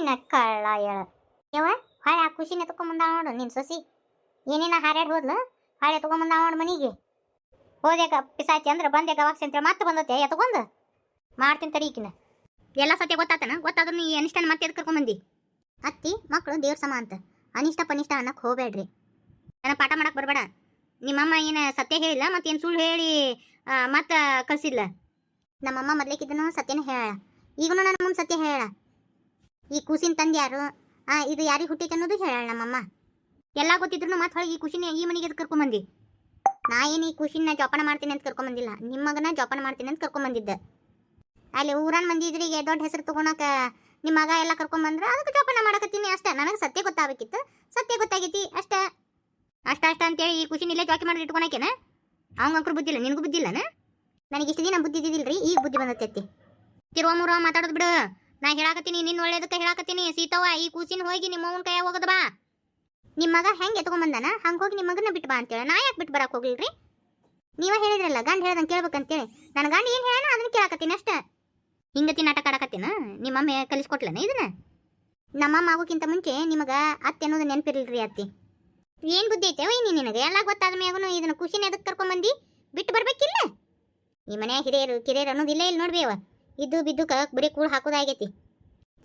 ಹೇಳ ಯವ ಹೊಳೆ ಆ ಖುಷಿನ ತಕೊಂಬಂದ ನೋಡು ನಿನ್ನ ಸೊಸಿ. ಏನೇನ ಹಾರ್ಯಾಡ್ ಹೋದ್ಲು? ಹೊಳೆ ಎತ್ಕೊಂಬಂದ ನೋಡು ಮನಿಗೆ. ಹೋದ್ಯಾಕ ಪಿಸಾಚಿ ಅಂದ್ರೆ ಬಂದೆ ಗವಾಕ್ಸಿ ಅಂತೇಳಿ ಮತ್ತೆ ಬಂದತ್ತೆ ಎತ್ಕೊಂಡ್ ಮಾಡ್ತೀನಿ ತಡೀಕಿನ ಎಲ್ಲ ಸತ್ಯ ಗೊತ್ತಾತನ? ಗೊತ್ತಾದ್ರೂ ನೀ ಅನಿಷ್ಟನ ಮತ್ತೆ ಎದ್ ಕರ್ಕೊಂಬಂದಿ? ಅತ್ತಿ ಮಕ್ಕಳು ದೇವ್ರ ಸಮ ಅಂತ. ಅನಿಷ್ಟ ಪನಿಷ್ಟ ಅನ್ನಕ್ಕೆ ಹೋಗ್ಬೇಡ್ರಿ. ನನ್ನ ಪಾಠ ಮಾಡಕ್ ಬರಬೇಡ. ನಿಮ್ಮಮ್ಮ ಏನು ಸತ್ಯ ಹೇಳಿಲ್ಲ ಮತ್ತೇನು ಸುಳ್ಳು ಹೇಳಿ ಮತ್ತೆ ಕಳಿಸಿಲ್ಲ ನಮ್ಮಮ್ಮ ಮೊದ್ಲಿಕ್ಕಿದ್ದನು ಸತ್ಯನೇ ಹೇಳ. ಈಗನು ನನ್ನ ಮುಂದೆ ಸತ್ಯ ಹೇಳ. ಈ ಕೂಸಿನ ತಂದೆ ಯಾರು? ಇದು ಯಾರಿಗೆ ಹುಟ್ಟೈತೆ ಅನ್ನೋದು ಹೇಳ ನಮ್ಮಮ್ಮ. ಎಲ್ಲ ಗೊತ್ತಿದ್ರು ಮತ್ತೆ ಹೊಳಗೆ ಈ ಖುಷಿನ ಈ ಮನೆಗೆ ಕರ್ಕೊಂಬಂದಿ ನಾ ಏನು ಈ ಖುಷಿನ ಜೋಪಾನ ಮಾಡ್ತೀನಿ ಅಂತ ಕರ್ಕೊಂಬಂದಿಲ್ಲ ನಿಮ್ಮ ಮಗನ ಜೋಪಾನ ಮಾಡ್ತೀನಿ ಅಂತ ಕರ್ಕೊಂಬಂದಿದ್ದೆ ಅಲ್ಲಿ ಊರನ್ ಮಂದಿ ಇದ್ರಿಗೆ ದೊಡ್ಡ ಹೆಸರು ತಗೊಳಕ ನಿಮ್ಮ ಮಗ ಎಲ್ಲ ಕರ್ಕೊಂಬಂದ್ರ ಅದಕ್ಕೆ ಜೋಪಾನ ಮಾಡಕತ್ತೀನಿ ಅಷ್ಟೇ. ನನಗೆ ಸತ್ಯ ಗೊತ್ತಾಗಬೇಕಿತ್ತು. ಸತ್ಯ ಗೊತ್ತಾಗೈತಿ ಅಷ್ಟೇ. ಅಷ್ಟ ಅಷ್ಟ ಅಂತೇಳಿ ಈ ಖುಷಿನ ಇಲ್ಲೇ ಜೋಕಿ ಮಾಡಿ ಇಟ್ಕೊಳಕೇನ? ಅವಂಗಂಕರು ಬುದ್ಧಿಲ್ಲ ನಿನಗೂ ಬುದ್ಧಿ ಇಲ್ಲನ? ನನಗೆ ಇಷ್ಟು ದಿನ ಬುದ್ಧಿ ರೀ ಈಗ ಬುದ್ಧಿ ಬಂದತ್ತೈತಿ ತಿರುವ ಮುರುವ ಮಾತಾಡೋದು ಬಿಡು. ನಾ ಹೇಳಾಕತ್ತೀನಿ ನಿನ್ನ ಒಳ್ಳೇದಕ್ಕೆ ಹೇಳಾಕತ್ತೀನಿ. ಸೀತವ್ವ, ಈ ಕೂಸಿನ ಹೋಗಿ ನಿಮ್ಮ ಕೈ ಕೈಯಾಗ ಹೋಗದ ಬಾ. ನಿಮ್ಮ ಮಗ ಹೆಂಗೆ ಎತ್ಕೊಂಬಂದಾನ? ಹಂಗೆ ಹೋಗಿ ನಿಮ್ಮ ಮಗನ ಬಿಟ್ಟು ಬಾ ಅಂತೇಳಿ. ನಾ ಯಾಕೆ ಬಿಟ್ಟು ಬರಕ್ಕೆ ಹೋಗ್ಲಿಲ್ರಿ? ನೀವ ಹೇಳಿದ್ರಲ್ಲ, ಗಂಡ ಹೇಳ್ದಂಗೆ ಕೇಳ್ಬೇಕಂತೇಳಿ. ನನ್ನ ಗಂಡ ಏನು ಹೇಳ ಅದನ್ನ ಕೇಳಾಕತ್ತೀನಿ ಅಷ್ಟೇ. ಹಿಂಗತಿ ನಾಟಕ ಆಡಕತ್ತೀನ? ನಿಮ್ಮಮ್ಮ ಕಲಿಸ್ಕೊಟ್ಲನ ಇದನ್ನ? ನಮ್ಮಮ್ಮ ಆಗೋಕ್ಕಿಂತ ಮುಂಚೆ ನಿಮಗ ಅತ್ತೆ ಅನ್ನೋದು ನೆನಪಿರ್ಲಿಲ್ರಿ ಅತ್ತಿ. ಏನು ಬುದ್ಧಿ ಐತೆ ಒಯ್ನಿ ನಿನಗೆ? ಎಲ್ಲ ಗೊತ್ತಾದ ಮ್ಯಾಗನು ಇದನ್ನ ಖುಷಿನ ಎದಕ್ಕೆ ಕರ್ಕೊಂಬಂದಿ? ಬಿಟ್ಟು ಬರ್ಬೇಕಿಲ್ಲ? ಈ ಮನೆ ಹಿರಿಯರು, ಕಿರಿಯರು ಅನ್ನೋದು ಇಲ್ಲೇ ಇಲ್ಲಿ ನೋಡ್ಬೇವ ಇದ್ದು ಬಿದ್ದು ಕ ಬರೀ ಕೂಳು ಹಾಕೋದಾಗೈತಿ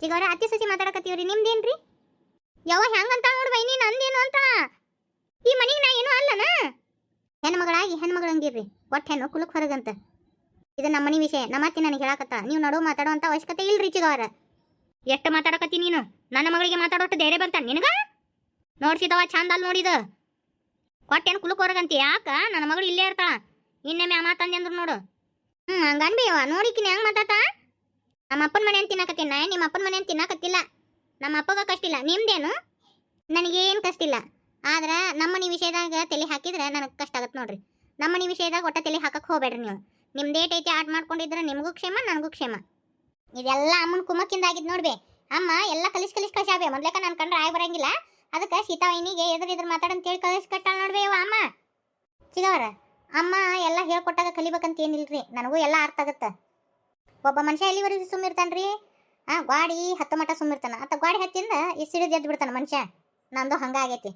ಈಗ ಅವ್ರ ಅತ್ತಿ ಸಸಿ ಮಾತಾಡಕತ್ತೀವ್ರಿ, ನಿಮ್ದೇನ್ರಿ? ಯಾವ ಹೆಂಗಂತ ನೋಡ್ ಬೈನಿ ಅಂದೇನು ಅಂತ? ಈ ಮನೆಗೆ ನಾ ಏನೂ ಅಲ್ಲನ? ಹೆಣ್ಮಗಳಾಗಿ ಹೆಣ್ಮಗಳಂಗಿರ್ರಿ ಒಟ್ಟು ಹೆಣ್ಣು ಕುಲಕ್ ಹೊರಗಂತ. ಇದು ನಮ್ಮ ಮನೆ ವಿಷಯ, ನಮ್ಮ ಅತ್ತಿ ನನಗೆ ಹೇಳಕತ್ತ, ನೀವು ನಡು ಮಾತಾಡುವಂತ ಅವಶ್ಯಕತೆ ಇಲ್ರಿ ಚಿಗವರ. ಎಷ್ಟು ಮಾತಾಡಕತ್ತಿ ನೀನು? ನನ್ನ ಮಗಳಿಗೆ ಮಾತಾಡೋಷ್ಟು ಧೈರ್ಯ ಬಂತ ನಿನಗ? ನೋಡ್ಸಿದವ ಚಂದ ಅಲ್ಲಿ ನೋಡಿದ ಕೊಟ್ಟೇನು ಕುಲಕ್ ಹೊರಗಂತಿ, ಯಾಕ? ನನ್ನ ಮಗಳು ಇಲ್ಲೇ ಇರ್ತಾಳ. ಇನ್ನೊಮ್ಮೆ ಮ್ಯಾ ಮಾತಂದೆ ಅಂದ್ರು ನೋಡು. ಹ್ಞೂ ಹಂಗನ್ಬೇವ ನೋಡಿಕಿನ ಹೆಂಗ್ ಮಾತಾತ ನಮ್ಮ ಅಪ್ಪನ ಮನೆ ಅಂತ ನಾ ನಿಮ್ಮ ಅಪ್ಪನ ಮನೆ ಅಂತ ತಿನ್ನಕತ್ತಿಲ್ಲ. ನಮ್ಮ ಅಪ್ಪಗ ಕಷ್ಟ ಇಲ್ಲ ನಿಮ್ದೇನು? ನನಗೇನು ಕಷ್ಟ ಇಲ್ಲ ಆದ್ರೆ ನಮ್ಮನಿ ವಿಷಯದಾಗ ತಲೆ ಹಾಕಿದ್ರೆ ನನಗೆ ಕಷ್ಟ ಆಗತ್ತೆ ನೋಡ್ರಿ. ನಮ್ಮನಿ ವಿಷಯದಾಗ ಒಟ್ಟ ತಲೆ ಹಾಕಕ್ಕೆ ಹೋಗ್ಬೇಡ್ರಿ ನೀವು. ನಿಮ್ದೇಟ್ ಐತಿ ಆಟ ಮಾಡ್ಕೊಂಡಿದ್ರೆ ನಿಮಗೂ ಕ್ಷೇಮ, ನನಗೂ ಕ್ಷೇಮ. ಇದೆಲ್ಲ ಅಮ್ಮನ ಕುಮ್ಮಕ್ಕಿಂದ ಆಗಿದ್ ನೋಡ್ಬೆ. ಅಮ್ಮ ಎಲ್ಲ ಕಲಿಸ್ ಕಲಿಸ್ ಕಳ್ಸಾಬೆ ಮೊದ್ಲೇಕ ನಾನು ಕಂಡ್ರೆ ಆಯ್ ಬರಂಗಿಲ್ಲ. ಅದಕ್ಕೆ ಸೀತಾವಿನಿಗೆ ಎದುರು ಇದ್ರ ಮಾತಾಡಂತ ಹೇಳಿ ಕಳಿಸ್ಕಟ್ಟಾಳ ನೋಡ್ಬೆ ಇವ ಅಮ್ಮ. ಚಿಗವರ. ಅಮ್ಮ, ಎಲ್ಲ ಹೇಳ್ಕೊಟ್ಟಾಗ ಕಲಿಬೇಕಂತ ಏನಿಲ್ರಿ? ನನಗೂ ಎಲ್ಲ ಅರ್ಥ ಆಗತ್ತೆ. ಒಬ್ಬ ಮನುಷ್ಯ ಎಲ್ಲಿವರೆಗೂ ಸುಮ್ಮಿರ್ತಾನ್ರಿ? ಆ, ಗಾಡಿ ಹತ್ತು ಮಟ ಸುಮ್ಮಿರ್ತಾನ. ಅತ್ತ ಗಾಡಿ ಹತ್ತಿಂದ ಇಷ್ಟು ಸಿಡಿದು ಎದ್ದು ಬಿಡ್ತಾನೆ ಮನುಷ್ಯ. ನಂದು ಹಂಗಾಗೈತಿ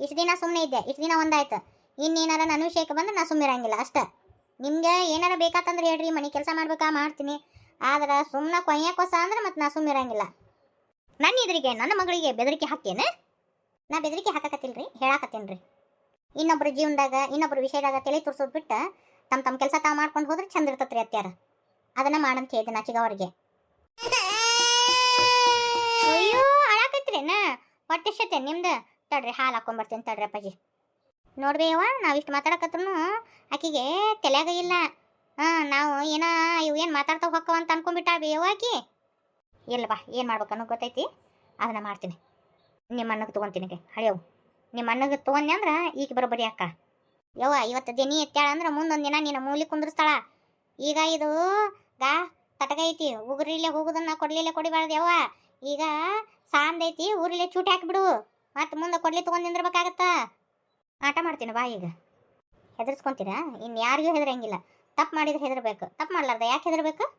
ಇಷ್ಟು ದಿನ ಸುಮ್ಮನೆ ಇದ್ದೆ, ಇಷ್ಟು ದಿನ ಒಂದಾಯ್ತು. ಇನ್ನೇನಾರ ನನ್ನ ವಿಷಯಕ್ಕೆ ಬಂದ್ರೆ ನಾ ಸುಮ್ಮಿರಂಗಿಲ್ಲ, ಅಷ್ಟೇ. ನಿಮ್ಗೆ ಏನಾರ ಬೇಕಾತಂದ್ರೆ ಹೇಳ್ರಿ, ಮನೆ ಕೆಲಸ ಮಾಡ್ಬೇಕಾ ಮಾಡ್ತೀನಿ. ಆದ್ರೆ ಸುಮ್ಮನೆ ಕೊಯ್ಯಾಕೋಸ ಅಂದ್ರೆ ಮತ್ತೆ ನಾ ಸುಮ್ಮಿರಂಗಿಲ್ಲ. ನನ್ನ ಎದುರಿಗೆ, ನನ್ನ ಮಗಳಿಗೆ ಬೆದರಿಕೆ ಹಾಕೇನೆ? ನಾ ಬೆದರಿಕೆ ಹಾಕಕತ್ತಿಲ್ರಿ, ಹೇಳಾಕತ್ತೀನ್ರಿ. ಇನ್ನೊಬ್ರ ಜೀವನದಾಗ, ಇನ್ನೊಬ್ರ ವಿಷಯದಾಗ ತಲೆ ತುರ್ಸೋದು ಬಿಟ್ಟು ತಮ್ಮ ತಮ್ಮ ಕೆಲಸ ತಾವು ಮಾಡ್ಕೊಂಡು ಹೋದ್ರೆ ಚಂದ ಇರ್ತತ್ರಿ ಅತ್ಯಾರ ಅದನ್ನ ಮಾಡಂತ ಹೇಳಿದೆ ನಾಚಿಗ ಅವ್ರಿಗೆ ಅಯ್ಯೋ, ಅಳಾಕತ್ರೇನ? ಹೊಟ್ಟೆ ಶತೆ ನಿಮ್ದು? ತಡ್ರಿ, ಹಾಲು ಹಾಕೊಂಬರ್ತೀನಿ ತಡ್ರಿ ಅಪ್ಪಾಜಿ. ನೋಡ್ಬೇವ ನಾವು ಇಷ್ಟು ಮಾತಾಡಕತ್ರೂ ಆಕಿಗೆ ತಲೆಯಾಗ ಇಲ್ಲ. ಹಾಂ, ನಾವು ಏನ, ಇವು ಏನು ಮಾತಾಡ್ತಾವ ಹೊಕ್ಕವ ಅಂತ ಅನ್ಕೊಂಡ್ಬಿಟ್ಟ ಬೇವ ಆಕಿ? ಇಲ್ಲವಾ ಏನು ಮಾಡ್ಬೇಕನ್ನೋ ಗೊತ್ತೈತಿ. ಅದನ್ನ ಮಾಡ್ತೀನಿ. ನಿಮ್ಮ ತಗೊಂತೀನಿ ತೊಗೊಂತೀನಿ ಹಳೆಯವು. ನಿಮ್ಮ ಅಣ್ಣಗೆ ತೊಗೊಂಡೆ ಅಂದ್ರೆ ಈಗ ಬರೋಬ್ಬರಿ ಅಕ್ಕ. ಯವ್ವ, ಇವತ್ತು ದಿನಿ ಎತ್ತಾಳ ಅಂದ್ರೆ ಮುಂದೊಂದು ದಿನ ನಿನ್ನ ಮೂಲಿ ಕುಂದ್ರಸ್ತಾಳ. ಈಗ ಇದು ಗಾ ತಟಕ ಐತಿ, ಉಗುರಿಲೆ ಹೋಗೋದನ್ನ ಕೊಡ್ಲಿಲ್ಲ ಕೊಡಿಬಾರ್ದು ಯವ್ವ. ಈಗ ಸಾಂದ್ ಐತಿ ಊರಿಲೆ ಚೂಟಿ ಹಾಕಿಬಿಡು. ಮತ್ತೆ ಮುಂದೆ ಕೊಡ್ಲಿ ತೊಗೊಂಡು ನಿಂದಿರ್ಬೇಕಾಗತ್ತ. ಆಟ ಮಾಡ್ತೀನಿ ಬಾ ಈಗ. ಹೆದರ್ಸ್ಕೊಂತೀರಾ? ಇನ್ನು ಯಾರಿಗೂ ಹೆದರಂಗಿಲ್ಲ. ತಪ್ಪು ಮಾಡಿದ್ರೆ ಹೆದರ್ಬೇಕು. ತಪ್ಪು ಮಾಡ್ಲಾರ್ದ, ಯಾಕೆ ಹೆದರ್ಬೇಕು?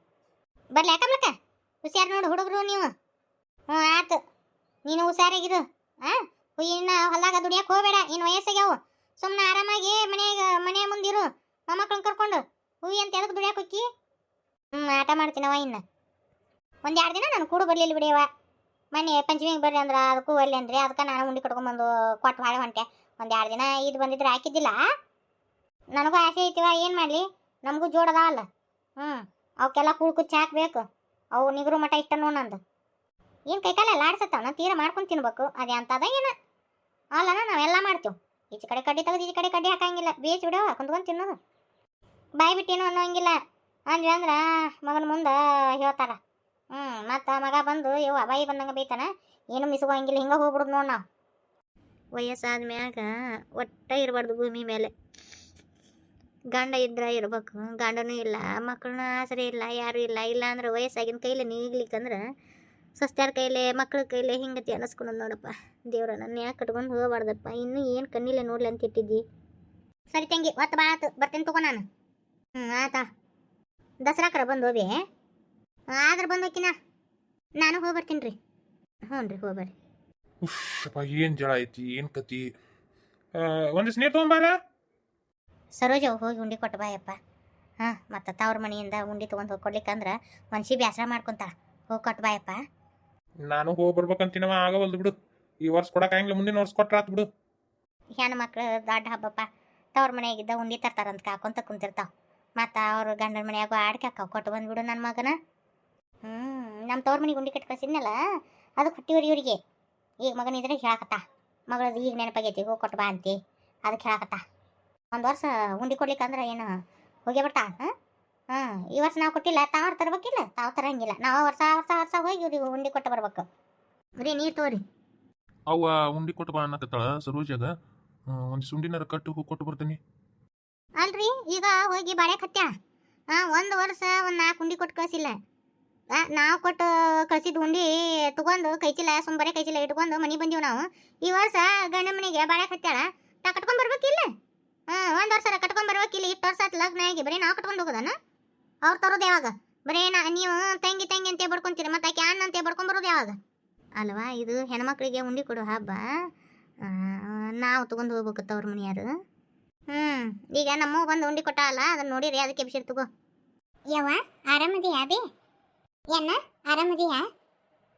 ಬರ್ಲಿ ಮಕ್ಕ ಹುಷಾರು ನೋಡು ಹುಡುಗರು ನೀವು. ಹ್ಞೂ ಆತು. ನೀನು ಹುಷಾರಾಗಿರು. ಆ? ಇನ್ನು ಹೊಲಾಗ ದುಡಿಯಕ್ಕೆ ಹೋಗಬೇಡ, ಇನ್ ವಯಸ್ಸಾಗ್ಯಾವು ಸುಮ್ಮನೆ ಆರಾಮಾಗಿ ಮನೆಯಾಗ ಮನೆ ಮುಂದಿರು ಮೊಮ್ಮಕ್ಳನ್ನ ಕರ್ಕೊಂಡು. ಹೂವಿ ಅಂತ ಎದಕ್ಕೆ ದುಡಿಯಕ್ಕೆ ಹೋಕ್ಕಿ? ಹ್ಞೂ ಆಟ ಮಾಡ್ತೀನವ ಇನ್ನು. ಒಂದು ಎರಡು ದಿನ ನಾನು ಕೂಡ ಬರಲಿಲ್ಲ ಬಿಡಿಯವ ಮನೆ ಪಂಚಮಿಗೆ ಬರ್ರಿ ಅಂದ್ರೆ ಅದಕ್ಕೂ ಬರ್ಲಿ ಅಂದ್ರೆ, ಅದಕ್ಕೆ ನಾನು ಉಂಡಿ ಕಟ್ಕೊಂಬಂದು ಕೊಟ್ಟು ಮಾಡಿ ಹೊಂಟೆ ಒಂದು ಎರಡು ದಿನ ಇದು ಬಂದಿದ್ರೆ ಹಾಕಿದ್ದಿಲ್ಲ ನನಗೂ ಆಸೆ ಐತಿವ ಏನು ಮಾಡಲಿ? ನಮಗೂ ಜೋಡದ ಅಲ್ಲ. ಹ್ಞೂ ಅವಕ್ಕೆಲ್ಲ ಕೂಳ್ ಕುಚ್ಚಿ ಹಾಕ್ಬೇಕು. ಅವು ನಿಗರು ಮಠ ಇಷ್ಟ ನೋಡಂದು ಏನು ಕೈಕಾಲೆಲ್ಲ ಆಡ್ಸತ್ತಾವ ನಾ ತೀರ ಮಾಡ್ಕೊಂಡು ತಿನ್ಬೇಕು, ಅದೇ ಅಂತದ ಏನ? ಅಲ್ಲನ ನಾವೆಲ್ಲ ಮಾಡ್ತೀವಿ. ಈಚೆ ಕಡೆ ಕಡ್ಡಿ ತೆಗೆದು ಈಚೆ ಕಡೆ ಕಡ್ಡಿ ಹಾಕಂಗಿಲ್ಲ. ಬೀಚ್ ಬಿಡೋ, ಕುಂತ್ಕೊಂಡು ತಿನ್ನೋದು. ಬಾಯಿ ಬಿಟ್ಟೇನು ಅನ್ನೋಂಗಿಲ್ಲ. ಅಂದ್ವಿ ಅಂದ್ರೆ, ಮಗನ ಮುಂದೆ ಹೇಳ್ತಾರ ಹ್ಞೂ ಮತ್ತು ಮಗ ಬಂದು, ಯವ್ವ, ಬಾಯಿ ಬಂದಂಗೆ ಬೈತಾನ ಏನು ಮಿಸ್ಕೋಂಗಿಲ್ಲ ಹಿಂಗೆ ಹೋಗ್ಬಿಡುದು ನೋಡಿ ನಾವು. ವಯಸ್ಸಾದ ಮ್ಯಾಗ ಒಟ್ಟ ಇರಬಾರ್ದು ಭೂಮಿ ಮೇಲೆ. ಗಂಡ ಇದ್ರೆ ಇರ್ಬೇಕು. ಗಂಡನೂ ಇಲ್ಲ, ಮಕ್ಕಳನ್ನ ಆಸರೆ ಇಲ್ಲ, ಯಾರೂ ಇಲ್ಲ. ಇಲ್ಲ ಅಂದ್ರೆ ವಯಸ್ಸಾಗಿನ ಕೈಲಿ ನೀಗ್ಲಿಕ್ಕಂದ್ರೆ ಸಸ್ತ್ಯಾರ ಕೈಲೆ ಮಕ್ಳ ಕೈಲೆ ಹಿಂಗತಿ ಅನ್ನಿಸ್ಕೊಳೋದು ನೋಡಪ್ಪ. ದೇವ್ರ ನನ್ನ ಯಾಕೆ ಕಟ್ಕೊಂಡು ಹೋಗಬಾರ್ದಪ್ಪ. ಇನ್ನೂ ಏನು ಕಣ್ಣಿಲ್ಲ ನೋಡ್ಲಿ ಅಂತ ಇಟ್ಟಿದ್ದಿ. ಸರಿ ತಂಗಿ ಒತ್ತು ಬಾ ಆತು. ಬರ್ತೇನೆ ತಗೋ ನಾನು. ಹ್ಞೂ ಆತಾ. ದಸರಾಕ್ರ ಬಂದು ಹೋಗಿ ಆದ್ರೆ ಬಂದು ಹೋಕಿನ? ನಾನು ಹೋಗಿ ಬರ್ತೀನಿ ರೀ ಹ್ಞೂ ರೀ ಹೋಗ್ಬರ್ರಿ. ಉಶ್ಶಪ್ಪ ಏನು ಜಳ ಐತಿ ಏನು ಕತಿ? ಒಂದು ಸ್ನೇಹ ತೊಗೊಂಬಾರ? ಸರೋಜ ಹೋಗಿ ಉಂಡಿ ಕೊಟ್ಟು ಬಾಯಪ್ಪ ಹಾಂ ಮತ್ತು ತವ್ರ ಮನೆಯಿಂದ ಉಂಡಿ ತೊಗೊಂಡು ಹೋಗಿ ಕೊಡ್ಲಿಕ್ಕಂದ್ರೆ ಮನ್ಷಿ ಬೇಸರ ಮಾಡ್ಕೊಂತಾಳ. ಹೋಗಿ ಕೊಟ್ಟು ಬಾಯಪ್ಪ ನಾನು ಹೋಗಿ ಬರ್ಬೇಕಂತಿನವ ಆಗವಲ್ದು ಬಿಡು. ಈ ವರ್ಷ ಕೊಡಕ್ಕಾಗಿಲ್ಲ ಮುಂದಿನ ವರ್ಷ ಕೊಟ್ರ ಆತ್ ಬಿಡು. ಹೆಣ್ಣು ಮಕ್ಳು ದೊಡ್ಡ ಹಬ್ಬಪ್ಪ. ತವ್ರ ಮನೆಯಾಗಿದ್ದ ಉಂಡಿ ತರ್ತಾರಂತ ಕಾಕೊಂತ ಕುಂತಿರ್ತಾವ. ಮತ್ತು ಅವ್ರ ಗಂಡನ ಮನೆಯಾಗ ಆಡ್ಕೆ ಅಕ್ಕ ಕೊಟ್ಟು ಬಂದ್ಬಿಡು ನನ್ನ ಮಗನ. ಹ್ಞೂ ನಮ್ಮ ತವ್ರ ಮನೆಗೆ ಉಂಡಿ ಕಟ್ಟಿ ಕಳ್ಸಿದ್ನಲ್ಲ, ಅದು ಕೊಟ್ಟಿವ್ರಿ ಇವರಿಗೆ. ಈಗ ಮಗನ ಇದ್ರೆ ಹೇಳಕತ್ತ, ಮಗಳದು ಈಗ ನೆನಪಾಗೈತಿ, ಹೋಗಿ ಕೊಟ್ಟು ಬಾ ಅಂತಿ. ಅದಕ್ಕೆ ಹೇಳಕತ್ತ. ಒಂದು ವರ್ಷ ಉಂಡಿ ಕೊಡ್ಲಿಕ್ಕಂದ್ರೆ ಏನು, ಹೋಗೇ ಬರ್ತಾ? ಹಾಂ? ಹಾಂ ಈ ವರ್ಷ ನಾವು ಕೊಟ್ಟಿಲ್ಲ ತಾವ್ರು ತರ್ಬೇಕಿಲ್ಲ ತಾವು ತರಂಗಿಲ್ಲ. ನಾವು ವರ್ಷ ವರ್ಷ ವರ್ಷ ಹೋಗಿ ಇವ್ರಿಗೆ ಉಂಡಿ ಕೊಟ್ಟು ಬರ್ಬೇಕು. ಬರೀ ನೀರು ತೋರಿ. ಅವ್ವ ಉಂಡಿ ಕೊಟ್ಟು ಬಾ ಅನ್ನಕತ್ತಾಳ ಸರೋಜಾಗ. ಒಂದು ಸುಂಡಿನಾರ ಕಟ್ಟು ಹೂ ಕೊಟ್ಟು ಬರ್ತೀನಿ. ಅಲ್ರಿ ಈಗ ಹೋಗಿ ಬಾಳೆ ಕತ್ಯ ಹಾಂ ಒಂದು ವರ್ಷ ಒಂದು ನಾಲ್ಕು ಉಂಡಿ ಕೊಟ್ಟು ಕಳಿಸಿಲ್ಲ. ನಾವು ಕೊಟ್ಟು ಕಳ್ಸಿದ ಉಂಡಿ ತಗೊಂಡು ಕೈಚಿಲ್ಲ ಸುಂಬರೆ ಕೈಚಿಲ್ಲ ಇಟ್ಕೊಂಡು ಮನೆ ಬಂದೀವಿ ನಾವು. ಈ ವರ್ಷ ಗಂಡ ಮನೆಗೆ ಬಾಳೆ ಕತ್ಯಾಳ ತಾ ಕಟ್ಕೊಂಡ್ ಬರ್ಬೇಕಿಲ್ಲ? ಹಾ ಒಂದು ವರ್ಷ ಕಟ್ಕೊಂಡ್ ಬರ್ಬೇಕಿಲ್ಲ ಇಷ್ಟು ವರ್ಷ ಲಗ್ನ ಆಗಿ ಬರೀ ನಾವು ಕಟ್ಕೊಂಡು ಹೋಗೋದನ? ಅವ್ರು ತರೋದು ಯಾವಾಗ? ಬರೀ ನಾ ನೀವು ತಂಗಿ ತಂಗಿ ಅಂತ ಬಡ್ಕೊಂತೀರಿ ಮತ್ತೆ ಆಕೆ ಅಣ್ಣ ಅಂತ ಬಡ್ಕೊಂಬರೋದು ಯಾವಾಗ? ಅಲ್ವಾ ಇದು ಹೆಣ್ಮಕ್ಳಿಗೆ ಉಂಡಿ ಕೊಡೋ ಹಬ್ಬ. ಆ, ನಾವು ತಗೊಂಡು ಹೋಗ್ಬೇಕು ತವ್ರ ಮನೆಯಾರು ಹ್ಞೂ ಈಗ ನಮ್ಮ ಬಂದು ಉಂಡಿ ಕೊಟ್ಟ ಅಲ್ಲ ಅದನ್ನ ನೋಡಿರಿ ಅದಕ್ಕೆ ಬಿಸಿರ್ ತಗೋ. ಯವ್ವ ಆರಾಮದಿಯಾ ಬಿ ಏನ ಆರಾಮದಿಯಾ?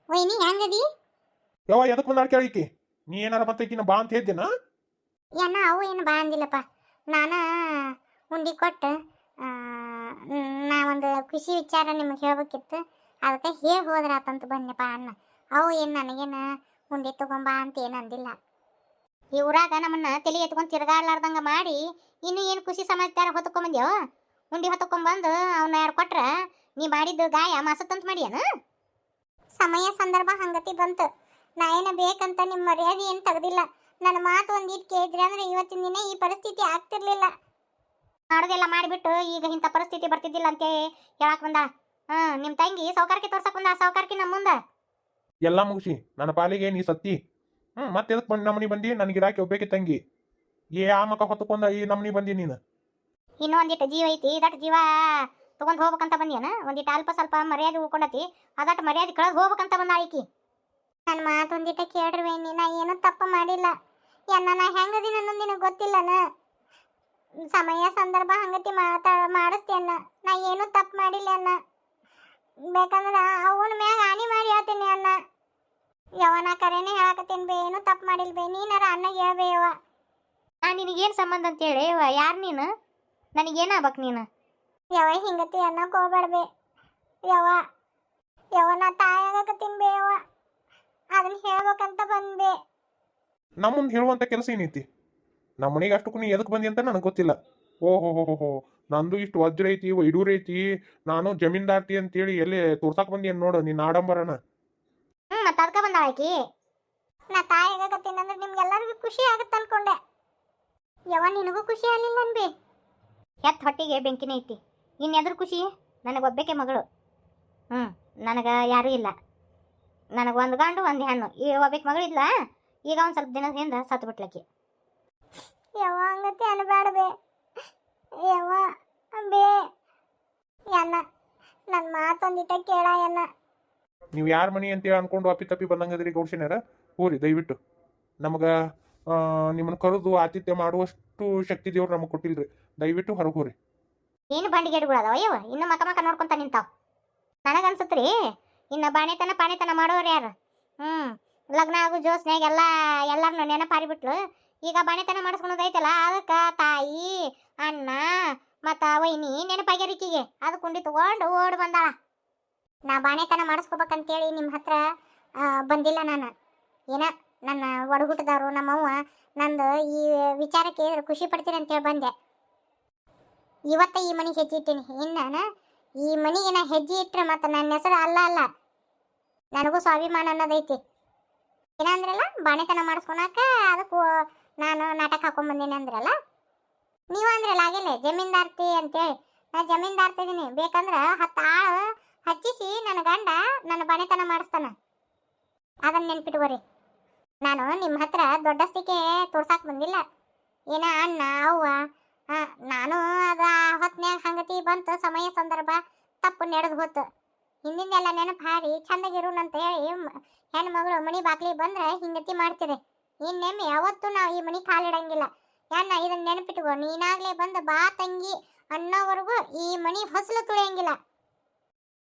ವೈನಿ ಹೆಂಗದಿ? ಯವ್ವ ಎದಕ್ಕೆ ಬಂದಾಳ ಕೇಳಿಕಿ ನೀ ಏನಾರ ಮತ್ತೆ ಬಾ ಅಂತ ಹೇಳ್ದೇನ ಏನ ಅವು ಏನು ಬಾ ಅಂದಿಲ್ಲಪ್ಪ. ನಾನು ಉಂಡಿ ಕೊಟ್ಟು ಆ, ನಾ ಒಂದು ಖುಷಿ ವಿಚಾರ ನಿಮಗೆ ಹೇಳ್ಬೇಕಿತ್ತು. ಅದಕ್ಕೆ ಹೇಳಿ ಹೋದ್ರಾತಂತ ಬಂದೆಪ್ಪ ಅಣ್ಣ. ಅವು ಏನು ನನಗೇನು ಮುಂದೆ ತಗೊಂಬ ಅಂತ ಏನು ಅಂದಿಲ್ಲ. ಈ ಊರಾಗ ನಮ್ಮನ್ನ ತಲೆ ಎತ್ಕೊಂಡು ತಿರ್ಗಾಡ್ಲಾರ್ದಂಗ ಮಾಡಿ ಇನ್ನೂ ಏನು ಖುಷಿ ಸಮಾಚಾರ ಹೊತ್ಕೊಂಬಂದ್ಯೋ? ಉಂಡಿ ಹೊತ್ಕೊಂಬಂದು ಅವನ್ನ ಯಾರು ಕೊಟ್ರೆ? ನೀ ಮಾಡಿದ್ದು ಗಾಯ ಮಾಸತ್ತಂತ ಮಾಡ್ಯಾನ? ಸಮಯ ಸಂದರ್ಭ ಹಂಗತಿ ಬಂತು. ನಾ ಏನ ಬೇಕಂತ ನಿಮ್ಮ ಮರ್ಯಾದೆ ಏನು ತೆಗ್ದಿಲ್ಲ. ನನ್ನ ಮಾತು ಒಂದಿಟ್ಟು ಕೇಳಿದ್ರೆ ಅಂದ್ರೆ ಇವತ್ತಿನ ದಿನ ಈ ಪರಿಸ್ಥಿತಿ ಆಗ್ತಿರ್ಲಿಲ್ಲ. ಮಾಡೋದೆಲ್ಲ ಮಾಡಿಬಿಟ್ಟು ಈಗ ಇಂಥ ಪರಿಸ್ಥಿತಿ ಬರ್ತಿದ್ದಿಲ್ಲ ಅಂತ ಹೇಳಕ್ ಬಂದ. ಹಾ ನಿಮ್ಮ ತಂಗಿ ಸೌಕಾರಕ್ಕೆ ತೋರ್ಸಕ್ ಬಂದ ಸೌಕಾರಕ್ಕೆ ನಮ್ಮ ಮುಂದೆ. ಎಲ್ಲ ಮುಗಿಸಿ ನನ್ನ ಪಾಲಿಗೆ ನೀ ಸತ್ತಿ. ಹ್ಮ್ ಮತ್ತೆ ಎದಕ್ಕೆ ಬಂದ್ ನಮ್ಮನಿ ಬಂದಿ? ನನಗೆ ಇರಾಕೆ ಒಬ್ಬೇಕಿ ತಂಗಿ. ಏ ಆ ಮಕ ಹೊತ್ತುಕೊಂಡ ಈ ನಮ್ಮನಿ ಬಂದಿ ನೀನು? ಇನ್ನೂ ಒಂದಿಟ್ಟು ಜೀವ ಐತಿ ಇದಟ್ ಜೀವ ತಗೊಂಡ್ ಹೋಗ್ಬೇಕಂತ ಬಂದಿಯನ? ಒಂದಿಟ್ಟು ಅಲ್ಪ ಸ್ವಲ್ಪ ಮರ್ಯಾದೆ ಉಳ್ಕೊಂಡತಿ ಅದಟ್ ಮರ್ಯಾದೆ ಕಳೆದ್ ಹೋಗ್ಬೇಕಂತ ಬಂದ ಆಯ್ಕಿ ನನ್ನ ಮಾತು ಒಂದಿಟ ಕೇಳ್ರಿ ನಾ ಏನೂ ತಪ್ಪು ಮಾಡಿಲ್ಲ. ಎನ್ನ ನಾ ಹೆಂಗದಿನ ಅನ್ನೋದು ನಿನಗೆ ಗೊತ್ತಿಲ್ಲನ? ಸಮಯ ಸಂದರ್ಭ ಹಂಗತಿ ಮಾತಾ ಮಾಡಿಸ್ತೇನ ನಾ ಏನೂ ತಪ್ಪು ಮಾಡಿಲ್ಲ ಅನ್ನ. ಬೇಕಂದ್ರೆ ಅವನ ಮ್ಯಾಗ ಹಾನಿ ಮಾಡಿ ಹೇಳ್ತೀನಿ ಅನ್ನ. ಯವನ ಕರೆನೇ ಹೇಳಕತ್ತೀನಿ ಬೇ ಏನೂ ತಪ್ಪು ಮಾಡಿಲ್ಲ ಬೇ. ನೀನಾರ ಅನ್ನ ಹೇಳ್ಬೇ ಯವ್ವ. ನಾ ನಿನಗೇನು ಸಂಬಂಧ ಅಂತ ಹೇಳಿ ಯಾರು ನೀನು? ನನಗೇನಾಗ್ಬೇಕು ನೀನು? ಯಾವ ಹಿಂಗತಿ ಅನ್ನಕ್ಕೆ ಹೋಗ್ಬೇಡ್ಬೆ ಯಾವ ಯಾವ ನಾ ತಾಯಾಗಕತ್ತೀನಿ ಬೇ ಬೇವ ಅದನ್ನ ಹೇಳ್ಬೇಕಂತ ಬಂದೆ ನಮ್ಮ ಮುಂದೆ ಹೇಳುವಂಥ ಕೆಲಸ ಏನೈತಿ? ನಮ್ಮ ಮನೆಗೆ ಅಷ್ಟಕ್ಕೂ ನೀ ಎದಕ್ಕೆ ಬಂದಿ ಅಂತ ನನಗೆ ಗೊತ್ತಿಲ್ಲ. ಓಹೋ ಹೋ ಹೋ ನಂದು ಇಷ್ಟು ವಜ್ರ ಐತಿ, ವೈಡೂರ್ ಐತಿ, ನಾನು ಜಮೀನ್ದಾರ್ತಿ ಅಂತೇಳಿ ಎಲ್ಲಿ ತೋರ್ಸಾಕ್ ಬಂದಿ ಏನ್ ನೋಡು ನಿನ್ನ ಆಡಂಬರನ. ಹ್ಞೂ ಮತ್ತೆ ಅದಕ್ಕೆ ಬಂದ ಆಕಿ. ನಾ ತಾಯಾಗಕತ್ತೀನಿ ಅಂದ್ರೆ ನಿಮ್ಗೆಲ್ಲರಿಗೂ ಖುಷಿ ಆಗತ್ತೆ ಅನ್ಕೊಂಡೆ. ಯಾವ ನಿನಗೂ ಖುಷಿ ಆಗಲಿಲ್ಲ ಅನ್ಬಿ. ಎತ್ ಹೊಟ್ಟಿಗೆ ಬೆಂಕಿನೇ ಐತಿ. ಇನ್ನೆದ್ರ ಖುಷಿ? ನನಗೆ ಒಬ್ಬಕ್ಕೆ ಮಗಳು. ಹ್ಞೂ ನನಗೆ ಯಾರೂ ಇಲ್ಲ. ನನಗೆ ಒಂದು ಗಂಡು, ಒಂದು ಹೆಣ್ಣು. ಈ ಒಬ್ಬಕ್ಕೆ ಮಗಳಿಲ್ಲ ಈಗ ಒಂದು ಸ್ವಲ್ಪ ದಿನದ ಹಿಂದೆ ಸತ್ತು ಬಿಟ್ಲಕ್ಕಿ ಯವ್ವ ಹಂಗತಿ ಯವ್ವ ಬೇ ಎನ್ನ ನನ್ನ ಮಾತೊಂದಿಟ ಕೇಳ ಎನ್ನ ನೀವು ಯಾರ ಮನಿ ಅಂತೇಳಿ ಅನ್ಕೊಂಡು ಅಪ್ಪಿ ತಪ್ಪಿ ಬಂದಂಗದ್ರಿ ಗೌಡ್ಸಿನಾರ ಹೋರಿ ದಯವಿಟ್ಟು. ನಮಗೆ ನಿಮ್ಮನ್ನ ಕರೆದು ಆತಿಥ್ಯ ಮಾಡುವಷ್ಟು ಶಕ್ತಿ ದೇವ್ರು ನಮಗೆ ಕೊಟ್ಟಿಲ್ರಿ. ದಯವಿಟ್ಟು ಹೊರಗೆ ಹೋರಿ. ಏನು ಬಂಡಿ ಅದಾವ ಅಯ್ಯವ ಇನ್ನು ಮಕ ಮಕ ನೋಡ್ಕೊಂತ ನಿಂತಾವ. ನನಗನ್ಸತ್ರಿ ಇನ್ನು ಬಾಣೆತನ ಪಾಣೆತನ ಮಾಡೋರು ಯಾರು? ಹ್ಞೂ ಲಗ್ನ ಆಗು ಜೋಸ್ನ್ಯಾಗ ಎಲ್ಲ ಎಲ್ಲರನ್ನು ನೆನಪಾರಿಬಿಟ್ಲು. ಈಗ ಬಾಣೆತನ ಮಾಡಿಸ್ಕೊಳೋದೈತಲ್ಲ ಅದಕ್ಕೆ ತಾಯಿ, ಅಣ್ಣ ಮತ್ತು ವೈನಿ ನೆನಪಾಗ್ಯಾರಿಕಿಗೆ ಅದು ಕುಂಡಿ ತಗೊಂಡು ಓಡ್ ಬಂದಾಳ. ನಾ ಬಾಣೆತನ ಮಾಡಿಸ್ಕೋಬೇಕಂತೇಳಿ ನಿಮ್ಮ ಹತ್ರ ಬಂದಿಲ್ಲ ನಾನು. ಏನ, ನನ್ನ ಒಡಹುಟ್ಟದವರು ನಮ್ಮವ್ವ, ನಂದು ಈ ವಿಚಾರಕ್ಕೆ ಖುಷಿ ಪಡ್ತೀನಿ ಅಂತೇಳಿ ಬಂದೆ. ಇವತ್ತ ಈ ಮನೆಗೆ ಹೆಜ್ಜೆ ಇಟ್ಟೀನಿ. ಇನ್ನ ಈ ಮನೆಗೆ ನಾ ಹೆಜ್ಜೆ ಇಟ್ರೆ ಮತ್ತೆ ನನ್ನ ಹೆಸರು ಅಲ್ಲ ಅಲ್ಲ. ನನಗೂ ಸ್ವಾಭಿಮಾನ ಅನ್ನೋದೈತಿ. ಏನಂದ್ರಲ್ಲ, ಬಾಣೆತನ ಮಾಡಿಸ್ಕೊಳಕ ಅದಕ್ಕೂ ನಾನು ನಾಟಕ ಹಾಕೊಂಡ್ ಬಂದೀನಿ ಅಂದ್ರಲ್ಲ? ನೀವು ಅಂದ್ರಲ್ಲ ಆಗಿಲ್ಲ ಜಮೀನ್ದಾರ್ತಿ ಅಂತೇಳಿ. ನಾ ಜಮೀನ್ದಾರ್ತಿದ್ದೀನಿ ಬೇಕಂದ್ರೆ ಹತ್ತು ಆಳು ಹಚ್ಚಿಸಿ ನನ್ನ ಗಂಡ ನನ್ನ ಬಣೆತನ ಮಾಡಿಸ್ತಾನ. ಅದನ್ನ ನೆನ್ಪಿಟ್ಕೋರಿ. ನಾನು ನಿಮ್ಮ ಹತ್ರ ದೊಡ್ಡಸ್ತಿಕೆ ತೋರ್ಸಾಕ್ ಬಂದಿಲ್ಲ. ಏನ ಅಣ್ಣ, ಅವ್ವ? ನಾನು ಆ ಹೊತ್ನ್ಯಾಗ ಹಂಗತಿ ಬಂತು. ಸಮಯ ಸಂದರ್ಭ ತಪ್ಪು ನಡೆದು ಹೋತು. ಹಿಂದಿಂದೆಲ್ಲ ನೆನಪು ಹಾರಿ ಅಂತ ಹೇಳಿ ಹೆಣ್ಮಗಳು ಮನಿ ಬಾಗ್ಲಿ ಬಂದ್ರೆ ಹಿಂಗತಿ ಮಾಡ್ತೀರಿ ಇನ್ನೆಮ್ಮೆ ಯಾವತ್ತೂ ನಾವು ಈ ಮನಿ ಕಾಲಿಡಂಗಿಲ್ಲ. ಯಾನ ಇದನ್ನ ನೆನಪಿಟ್ಕೋ, ನೀನಾಗ್ಲೇ ಬಂದು ಬಾ ತಂಗಿ ಅನ್ನೋವರೆಗೂ ಈ ಮನಿ ಹೊಸಲು ತುಳಿಯಂಗಿಲ್ಲ.